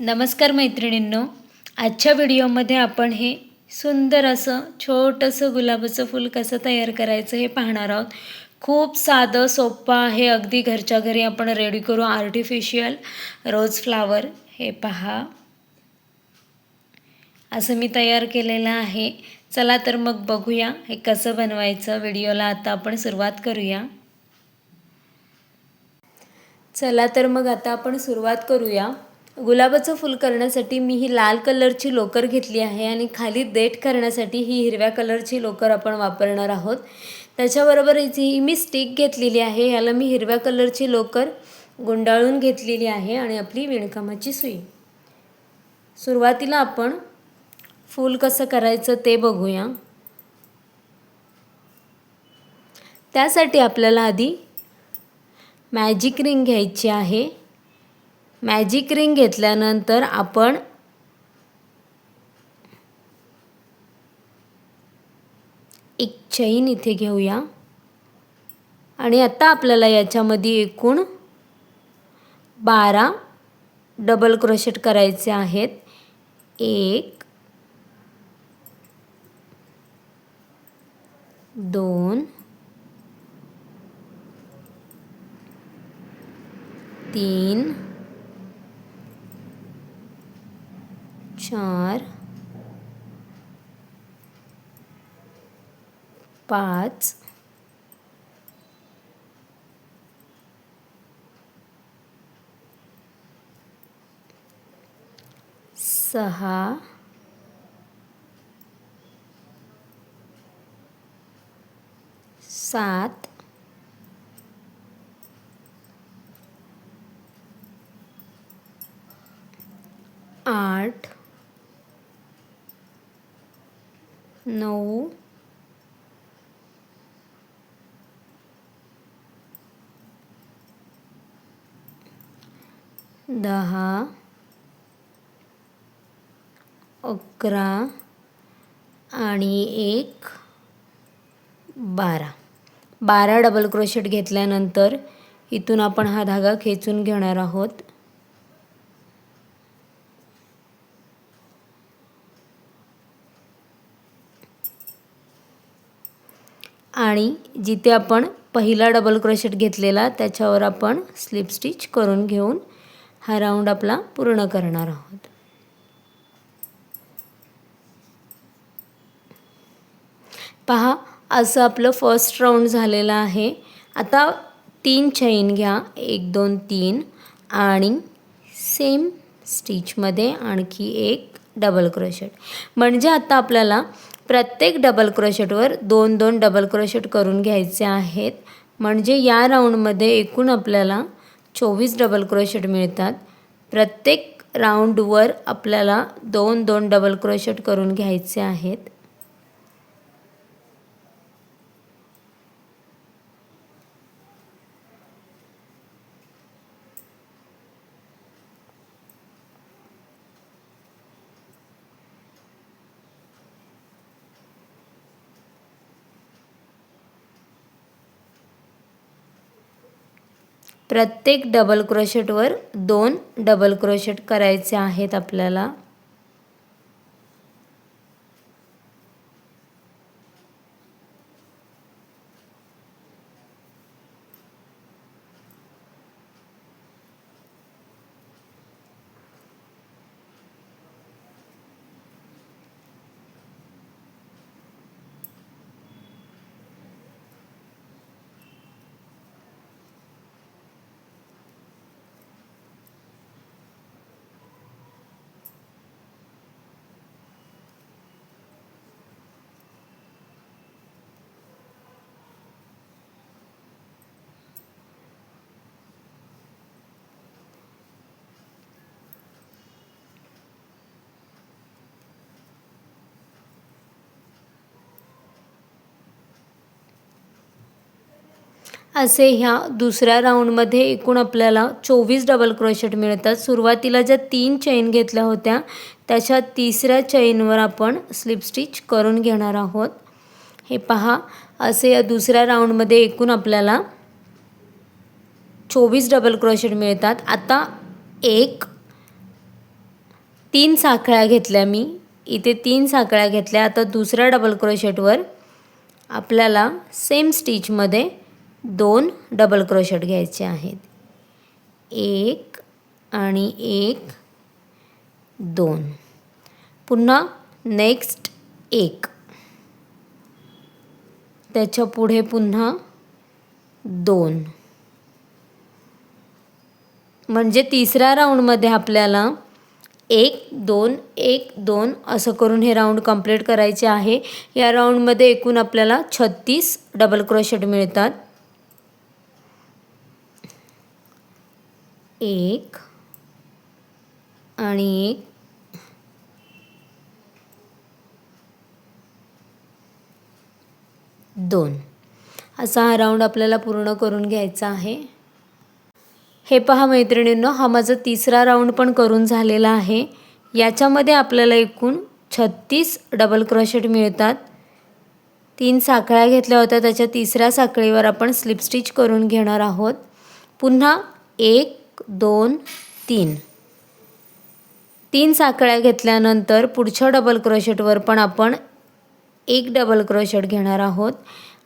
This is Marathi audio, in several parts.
नमस्कार मैत्रिणींनो. आजच्या व्हिडिओमध्ये आपण हे सुंदर असं छोटंसं गुलाबाचं फूल कसं तयार करायचं हे पाहणार आहोत. खूप साधं सोपं आहे. अगदी घरच्या घरी आपण रेडी करू आर्टिफिशियल रोज फ्लावर हे पहा. असं मी तयार केलेलं आहे. चला तर मग बघूया हे कसं बनवायचं. व्हिडिओला आता आपण सुरुवात करूया. चला तर मग आता आपण सुरुवात करूया. गुलाबाचं फूल करण्यासाठी मी ही लाल कलरची लोकर घेतली आहे आणि खाली देठ करण्यासाठी ही हिरव्या कलरची लोकर आपण वापरणार आहोत. त्याच्याबरोबर ही मी स्टिक घेतलेली आहे. याला मी हिरव्या कलरची लोकर गुंडाळून घेतलेली आहे आणि आपली विणकामाची सुई. सुरुवातीला आपण फूल कसं करायचं ते बघूया. त्यासाठी आपल्याला आधी मॅजिक रिंग घ्यायची आहे. मॅजिक रिंग घेतल्यानंतर आपण एक चैन इथे घेऊया. आणि आता आपल्याला याच्यामध्ये एकूण बारा डबल क्रोशेट करायचे आहेत. एक दोन तीन चार पाच सहा सात आठ नऊ. दहा. अकरा. आणि एक. बारा. बारा डबल क्रोशेट घेतल्यानंतर इथून आपण हा धागा खेचून घेणार आहोत. आणि जिथे आपण पहिला डबल क्रोशेट घेतलेला त्याच्यावर आपण स्लिप स्टिच करून घेऊन हा राऊंड आपला पूर्ण करणार आहोत. पहा असं आपलं फर्स्ट राऊंड झालेलं आहे. आता तीन चैन घ्या. एक दोन तीन आणि सेम स्टिचमध्ये आणखी एक डबल क्रोशेट म्हणजे आता आपल्याला प्रत्येक डबल क्रोशेटवर दोन दोन डबल क्रोशेट करून घ्यायचे आहेत. म्हणजे या राऊंडमध्ये एकूण आपल्याला चोवीस डबल क्रोशेट मिळतात. प्रत्येक राऊंडवर आपल्याला दोन दोन डबल क्रोशेट करून घ्यायचे आहेत. प्रत्येक डबल क्रोशेटवर दोन डबल क्रोशेट करायचे आहेत आपल्याला. असे ह्या दुसऱ्या राऊंडमध्ये एकूण आपल्याला चोवीस डबल क्रोशेट मिळतात. सुरुवातीला ज्या तीन चैन घेतल्या होत्या त्याच्या तिसऱ्या चैनवर आपण स्लिप स्टिच करून घेणार आहोत. हे पहा असे या दुसऱ्या राऊंडमध्ये एकूण आपल्याला चोवीस डबल क्रोशेट मिळतात. आता एक तीन साखळ्या घेतल्या मी. इथे तीन साखळ्या घेतल्या. आता दुसऱ्या डबल क्रोशेटवर आपल्याला सेम स्टिचमध्ये दोन डबल क्रोशेट घ्यायचे आहेत. एक आणि एक दोन. पुन्हा नेक्स्ट एक. त्याच्या पुढे पुन्हा दोन. म्हणजे तिसऱ्या राऊंडमध्ये आपल्याला एक दोन एक दोन असं करून हे राऊंड कंप्लीट करायचे आहे. या राऊंडमध्ये एकूण आपल्याला छत्तीस डबल क्रोशेट मिळतात. एक आणि एक दोन. असा हा राऊंड आपल्याला पूर्ण करून घ्यायचा आहे. हे पहा मैत्रिणींनो हा माझा तिसरा राऊंड पण करून झालेला आहे. याच्यामध्ये आपल्याला एकूण छत्तीस डबल क्रोशेट मिळतात. तीन साखळ्या घेतल्या होत्या त्याच्या तिसऱ्या साखळीवर आपण स्लिप स्टिच करून घेणार आहोत. पुन्हा एक दोन तीन. तीन साखळ्या घेतल्यानंतर पुढच्या डबल क्रोशेटवर पण आपण एक डबल क्रोशेट घेणार आहोत.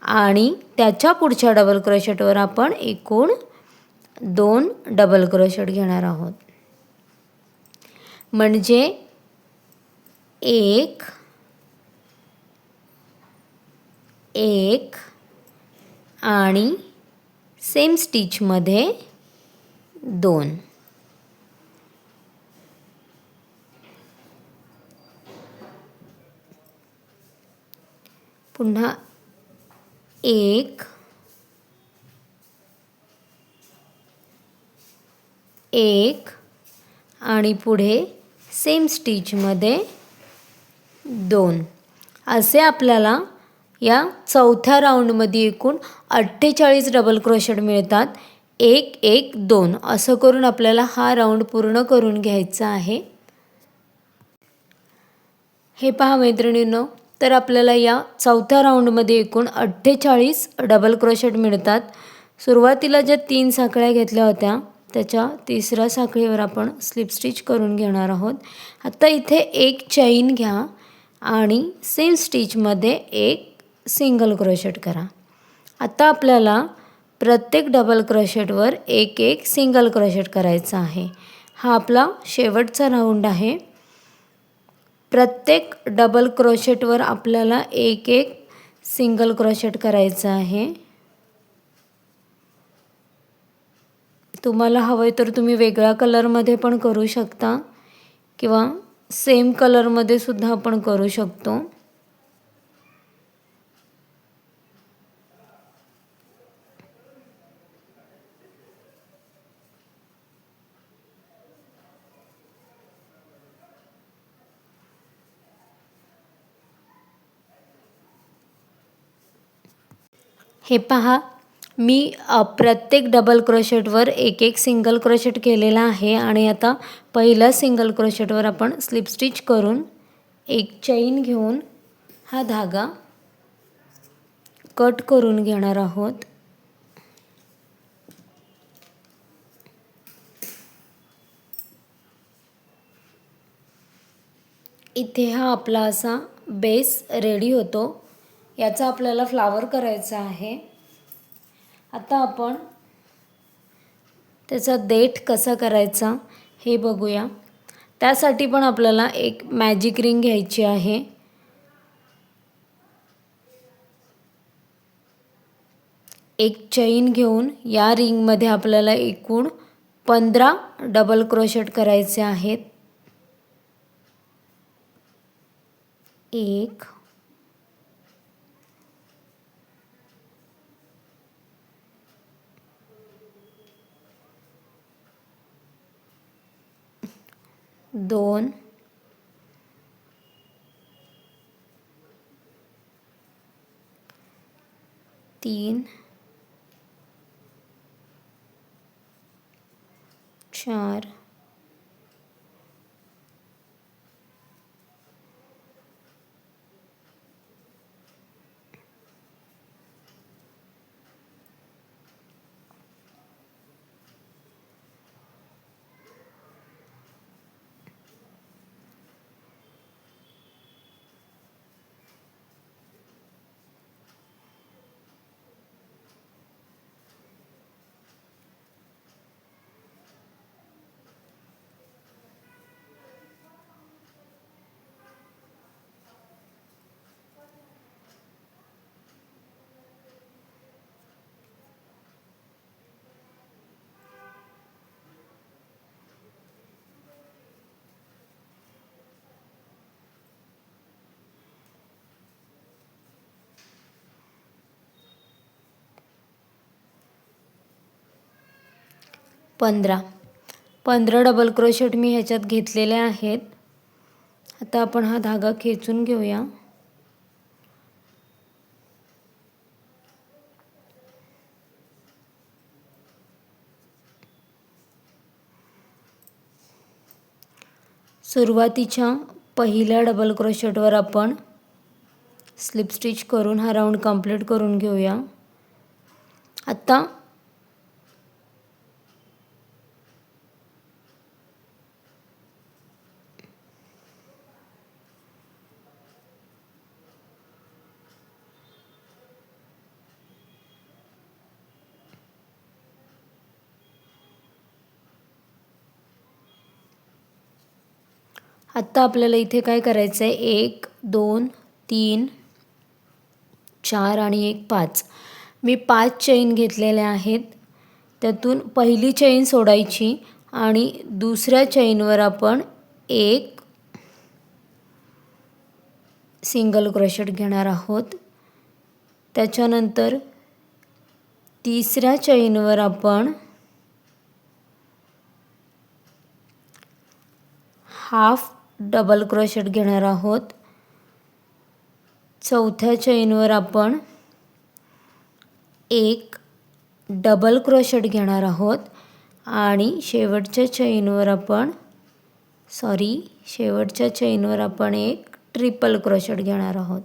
आणि त्याच्या पुढच्या डबल क्रोशेटवर आपण एकूण दोन डबल क्रोशेट घेणार आहोत. म्हणजे एक एक आणि सेम स्टिचमध्ये दोन. पुन्हा एक. एक. आणि पुढे सेम स्टिचमध्ये दोन. असे आपल्याला या चौथ्या राऊंडमध्ये एकूण अठ्ठेचाळीस डबल क्रोशेड मिळतात. एक एक दोन असं करून आपल्याला हा राऊंड पूर्ण करून घ्यायचा आहे. हे पहा मैत्रिणींनो तर आपल्याला या चौथ्या राऊंडमध्ये एकूण अठ्ठेचाळीस डबल क्रोशेट मिळतात. सुरुवातीला ज्या तीन साखळ्या घेतल्या होत्या त्याच्या तिसऱ्या साखळीवर आपण स्लिप स्टिच करून घेणार आहोत. आता इथे एक चैन घ्या आणि सेम स्टिचमध्ये एक सिंगल क्रोशेट करा. आता आपल्याला प्रत्येक डबल क्रशेटवर एक एक सिंगल क्रशेट करायचा आहे. हा आपला शेवटचा राऊंड आहे. प्रत्येक डबल क्रोशेटवर आपल्याला एक एक सिंगल क्रोशेट करायचं आहे. तुम्हाला हवं आहे तर तुम्ही वेगळ्या कलरमध्ये पण करू शकता किंवा सेम कलरमध्ये सुद्धा आपण करू शकतो. हे पहा मी प्रत्येक डबल क्रोशेटवर एक एक सिंगल क्रोशेट केलेला आहे आणि आता पहिल्या सिंगल क्रोशेटवर आपण स्लिप स्टिच करून एक चैन घेऊन हा धागा कट करून घेणार आहोत. इथे हा आपला असा बेस रेडी होतो. याचा आपल्याला फ्लावर करायचा आहे. आता आपण त्याचा देठ कसा करायचा हे बघूया. त्यासाठी पण आपल्याला एक मॅजिक रिंग घ्यायची आहे. एक चैन घेऊन या रिंगमध्ये आपल्याला एकूण पंधरा डबल क्रोशेट करायचे आहेत. एक दोन. तीन. चार. पंधरा. पंधरा डबल क्रोशेट मी ह्याच्यात घेतलेले आहेत. आता आपण हा धागा खेचून घेऊया. सुरुवातीच्या पहिल्या डबल क्रोशेटवर आपण स्लिप स्टिच करून हा राऊंड कंप्लीट करून घेऊया. आत्ता आत्ता आपल्याला इथे काय करायचं आहे एक दोन तीन चार आणि एक पाच. मी पाच चैन घेतलेल्या आहेत. त्यातून पहिली चैन सोडायची आणि दुसऱ्या चैनवर आपण एक सिंगल क्रोशेट घेणार आहोत. त्याच्यानंतर तिसऱ्या चैनवर आपण हाफ डबल क्रोशेट घेणार आहोत. चौथ्या चैनवर आपण एक डबल क्रोशेट घेणार आहोत. आणि शेवटच्या चैनवर आपण सॉरी शेवटच्या चैनवर आपण एक ट्रिपल क्रोशेट घेणार आहोत.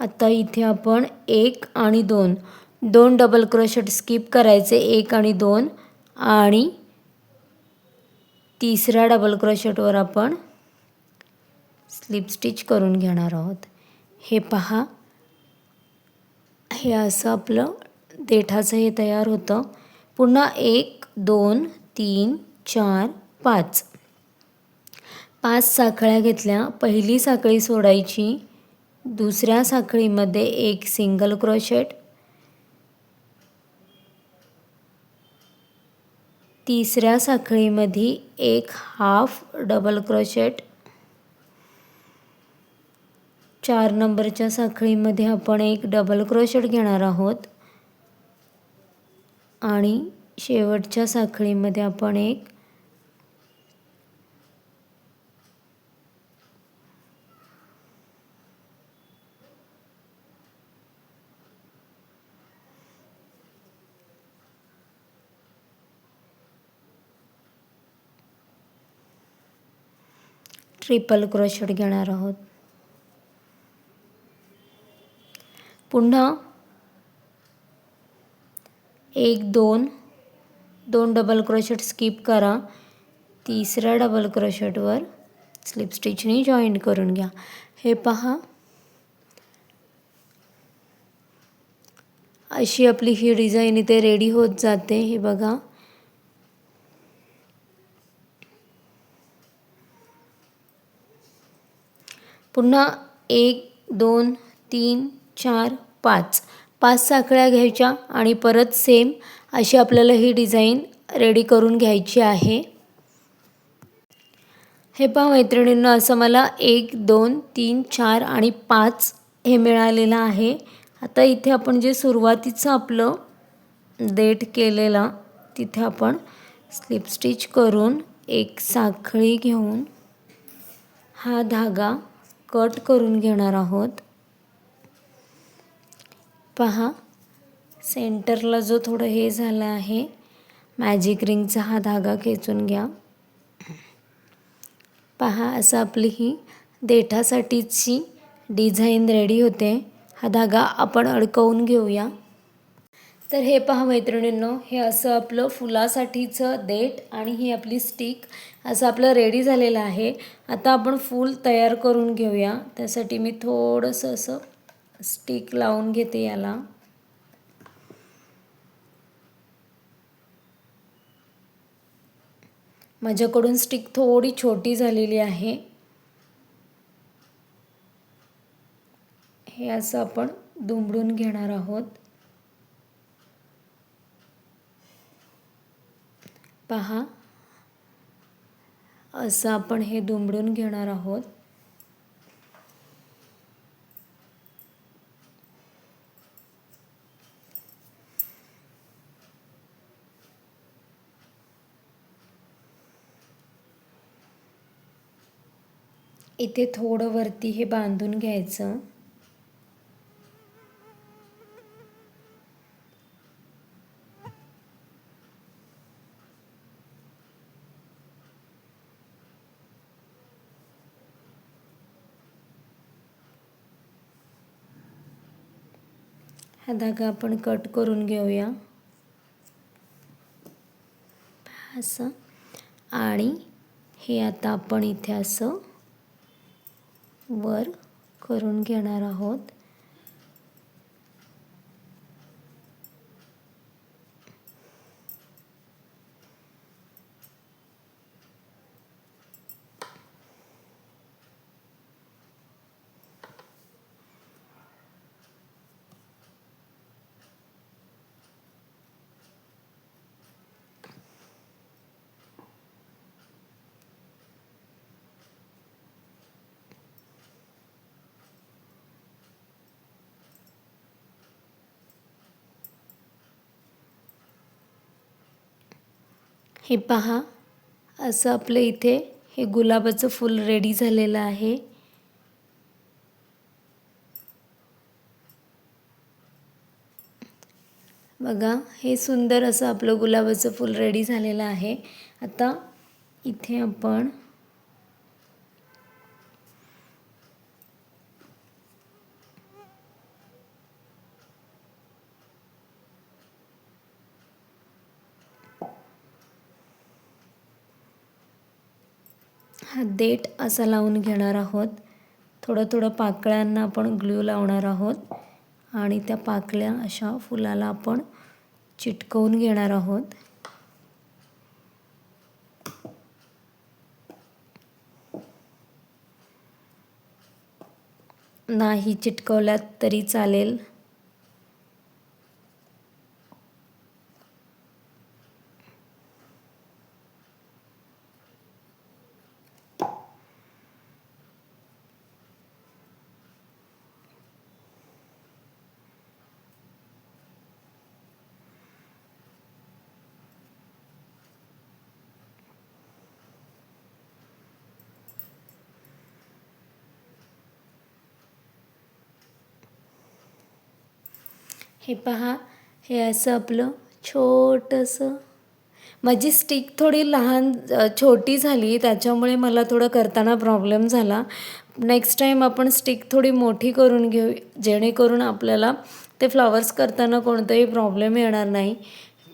आता इथे आपण एक आणि दोन दोन डबल क्रोशेट स्किप करायचे एक आणि दोन. आणि तिसऱ्या डबल क्रोशेटवर आपण स्लिप स्टिच करून घेणार आहोत. हे पहा. हे असं आपलं देठाचं हे तयार होतं. पुन्हा एक दोन तीन चार पाच. पाच साखळ्या घेतल्या. पहिली साखळी सोडायची. दुसऱ्या साखळीमध्ये एक सिंगल क्रोशेट तिसऱ्या साखळीमध्ये एक हाफ डबल क्रोशेट चार नंबरच्या साखळीमध्ये आपण एक डबल क्रोशेट घेणार आहोत. आणि शेवटच्या साखळीमध्ये आपण एक ट्रिपल क्रोशेट घेणार आहोत. पुन्हा एक दोन दोन डबल क्रोशेट स्किप करा. तिसऱ्या डबल क्रोशेटवर स्लिप स्टिचनी जॉईंट करून घ्या. हे पहा. अशी आपली ही डिझाईन इथे रेडी होत जाते. हे बघा. पुन्हा एक दोन तीन चार पाच. पाच साखळ्या घ्यायच्या आणि परत सेम अशी आपल्याला ही डिझाईन रेडी करून घ्यायची आहे. हे पहा मैत्रिणींना असं मला एक दोन तीन चार आणि पाच हे मिळालेलं आहे. आता इथे आपण जे सुरुवातीचं आपलं देठ केलेला तिथे आपण स्लिप स्टिच करून एक साखळी घेऊन हा धागा कट करून घेणार आहोत. पहा सेंटरला जो थोडं हे झालं आहे मॅजिक रिंगचा हा धागा खेचून घ्या. पहा असं आपली ही देठासाठीची डिझाईन रेडी होते. हा धागा आपण अडकवून घेऊया. तर हे पहा मैत्रिणींनो हे असं आपलं फुलासाठीचं देठ आणि ही आपली स्टिक असं आपलं रेडी झालेलं आहे. आता आपण फूल तयार करून घेऊया. त्यासाठी मी थोडंसं असं स्टिक लावून घेते याला. माझ्याकडून स्टिक थोडी छोटी झालेली आहे. हे असं आपण दुमडून घेणार आहोत. पहा. असं आपण हे दुमडून घेणार आहोत. इथे थोडं वरती हे बांधून घ्यायचं. हा धागा आपण कट करून घेऊया. असं. आणि हे आता आपण इथे असं वर करून घेणार आहोत. हे पहा असं आपलं इथे हे गुलाबाचं फूल रेडी झालेलं आहे. बघा हे सुंदर असं आपलं गुलाबाचं फूल रेडी झालेलं आहे. आता इथे आपण हा देठ असा लावून घेणार आहोत. थोडं थोडं पाकळ्यांना आपण ग्लू लावणार आहोत. आणि त्या पाकळ्या अशा फुलाला आपण चिटकवून घेणार आहोत. नाही चिटकवल्यात तरी चालेल. हे पहा हे असं आपलं छोटंसं. माझी स्टिक थोडी लहान छोटी झाली त्याच्यामुळे मला थोडं करताना प्रॉब्लेम झाला. नेक्स्ट टाईम आपण स्टिक थोडी मोठी करून घेऊ जेणेकरून आपल्याला ते फ्लॉवर्स करताना कोणताही प्रॉब्लेम येणार नाही.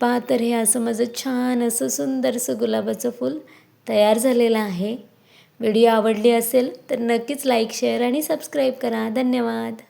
पहा तर हे असं माझं छान असं सुंदरसं गुलाबाचं फूल तयार झालेलं आहे. व्हिडिओ आवडली असेल तर नक्कीच लाईक शेअर आणि सबस्क्राईब करा. धन्यवाद.